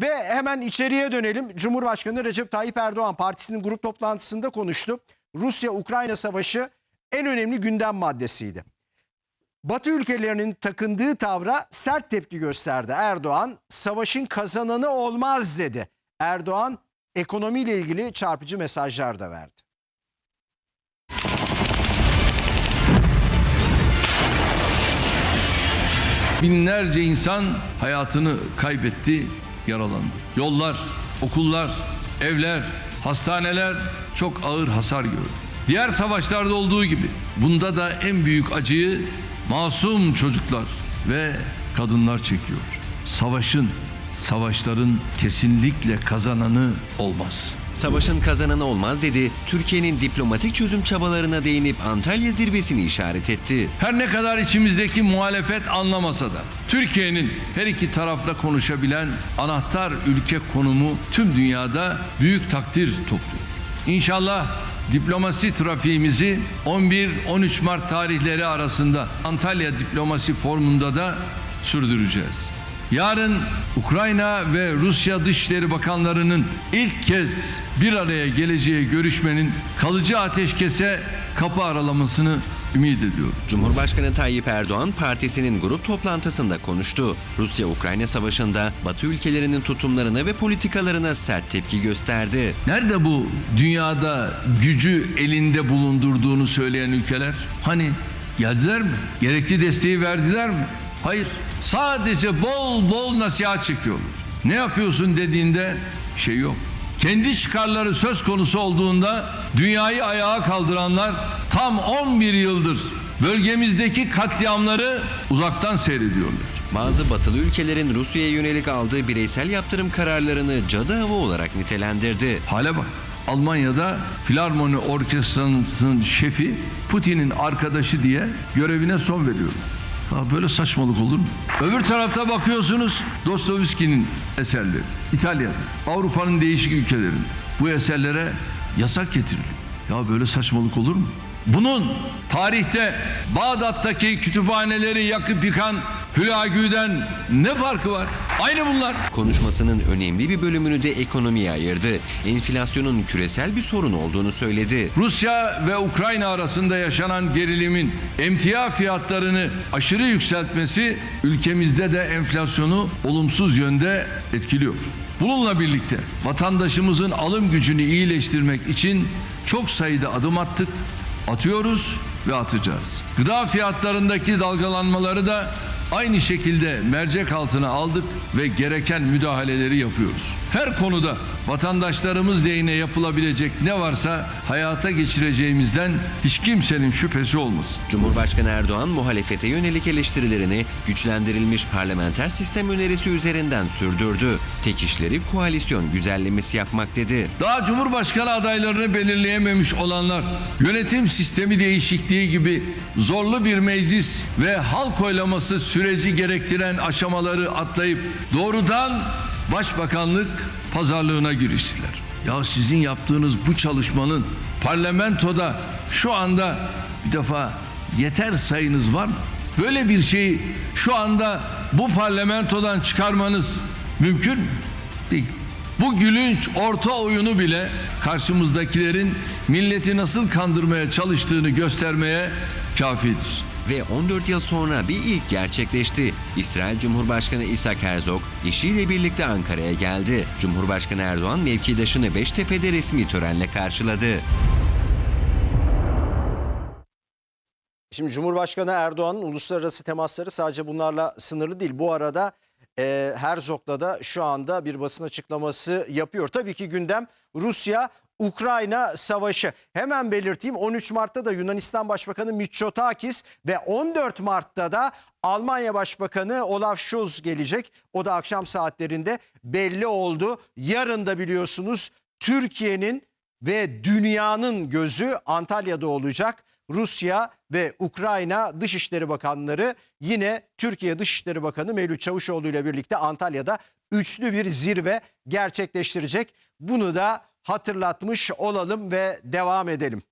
Ve hemen içeriye dönelim. Cumhurbaşkanı Recep Tayyip Erdoğan partisinin grup toplantısında konuştu. Rusya-Ukrayna savaşı en önemli gündem maddesiydi. Batı ülkelerinin takındığı tavra sert tepki gösterdi. Erdoğan savaşın kazananı olmaz dedi. Erdoğan ekonomiyle ilgili çarpıcı mesajlar da verdi. Binlerce insan hayatını kaybetti, yaralandı. Yollar, okullar, evler, hastaneler çok ağır hasar gördü. Diğer savaşlarda olduğu gibi bunda da en büyük acıyı masum çocuklar ve kadınlar çekiyor. Savaşın, savaşların kesinlikle kazananı olmaz. Savaşın kazananı olmaz dedi. Türkiye'nin diplomatik çözüm çabalarına değinip Antalya zirvesini işaret etti. Her ne kadar içimizdeki muhalefet anlamasa da Türkiye'nin her iki tarafta konuşabilen anahtar ülke konumu tüm dünyada büyük takdir topluyor. İnşallah diplomasi trafiğimizi 11-13 Mart tarihleri arasında Antalya Diplomasi Forumu'nda da sürdüreceğiz. Yarın Ukrayna ve Rusya Dışişleri Bakanlarının ilk kez bir araya geleceği görüşmenin kalıcı ateşkese kapı aralamasını ümit ediyorum. Cumhurbaşkanı Tayyip Erdoğan partisinin grup toplantısında konuştu. Rusya-Ukrayna savaşında Batı ülkelerinin tutumlarına ve politikalarına sert tepki gösterdi. Nerede bu dünyada gücü elinde bulundurduğunu söyleyen ülkeler? Hani geldiler mi? Gerekli desteği verdiler mi? Hayır. Sadece bol bol nasihat çekiyorlar. Ne yapıyorsun dediğinde şey yok. Kendi çıkarları söz konusu olduğunda dünyayı ayağa kaldıranlar tam 11 yıldır bölgemizdeki katliamları uzaktan seyrediyorlar. Bazı batılı ülkelerin Rusya'ya yönelik aldığı bireysel yaptırım kararlarını cadı hava olarak nitelendirdi. Hale bak. Almanya'da Filarmoni Orkestrası'nın şefi Putin'in arkadaşı diye görevine son veriyor. Ha böyle saçmalık olur mu? Öbür tarafta bakıyorsunuz Dostoyevski'nin eserleri. İtalya'da, Avrupa'nın değişik ülkelerinde. Bu eserlere yasak getiriliyor. Ya böyle saçmalık olur mu? Bunun tarihte Bağdat'taki kütüphaneleri yakıp yıkan Hülagü'den ne farkı var? Aynı bunlar. Konuşmasının önemli bir bölümünü de ekonomiye ayırdı. Enflasyonun küresel bir sorun olduğunu söyledi. Rusya ve Ukrayna arasında yaşanan gerilimin emtia fiyatlarını aşırı yükseltmesi ülkemizde de enflasyonu olumsuz yönde etkiliyor. Bununla birlikte vatandaşımızın alım gücünü iyileştirmek için çok sayıda adım attık, atıyoruz ve atacağız. Gıda fiyatlarındaki dalgalanmaları da aynı şekilde mercek altına aldık ve gereken müdahaleleri yapıyoruz. Her konuda vatandaşlarımız lehine yapılabilecek ne varsa hayata geçireceğimizden hiç kimsenin şüphesi olmasın. Cumhurbaşkanı Erdoğan muhalefete yönelik eleştirilerini güçlendirilmiş parlamenter sistem önerisi üzerinden sürdürdü. Tek işleri koalisyon güzellemesi yapmak dedi. Daha Cumhurbaşkanı adaylarını belirleyememiş olanlar yönetim sistemi değişikliği gibi zorlu bir meclis ve halk oylaması süreci gerektiren aşamaları atlayıp doğrudan başbakanlık pazarlığına giriştiler. Ya sizin yaptığınız bu çalışmanın parlamentoda şu anda bir defa yeter sayınız var mı? Böyle bir şeyi şu anda bu parlamentodan çıkarmanız mümkün mü? Değil. Bu gülünç orta oyunu bile karşımızdakilerin milleti nasıl kandırmaya çalıştığını göstermeye kafidir. Ve 14 yıl sonra bir ilk gerçekleşti. İsrail Cumhurbaşkanı İshak Herzog eşiyle birlikte Ankara'ya geldi. Cumhurbaşkanı Erdoğan mevkidaşını Beştepe'de resmi törenle karşıladı. Şimdi Cumhurbaşkanı Erdoğan'ın uluslararası temasları sadece bunlarla sınırlı değil. Bu arada e, Herzog'la da şu anda bir basın açıklaması yapıyor. Tabii ki gündem Rusya Ukrayna savaşı. Hemen belirteyim 13 Mart'ta da Yunanistan Başbakanı Mitsotakis ve 14 Mart'ta da Almanya Başbakanı Olaf Scholz gelecek. O da akşam saatlerinde belli oldu. Yarın da biliyorsunuz Türkiye'nin ve dünyanın gözü Antalya'da olacak. Rusya ve Ukrayna Dışişleri Bakanları yine Türkiye Dışişleri Bakanı Mevlüt Çavuşoğlu ile birlikte Antalya'da üçlü bir zirve gerçekleştirecek. Bunu da hatırlatmış olalım ve devam edelim.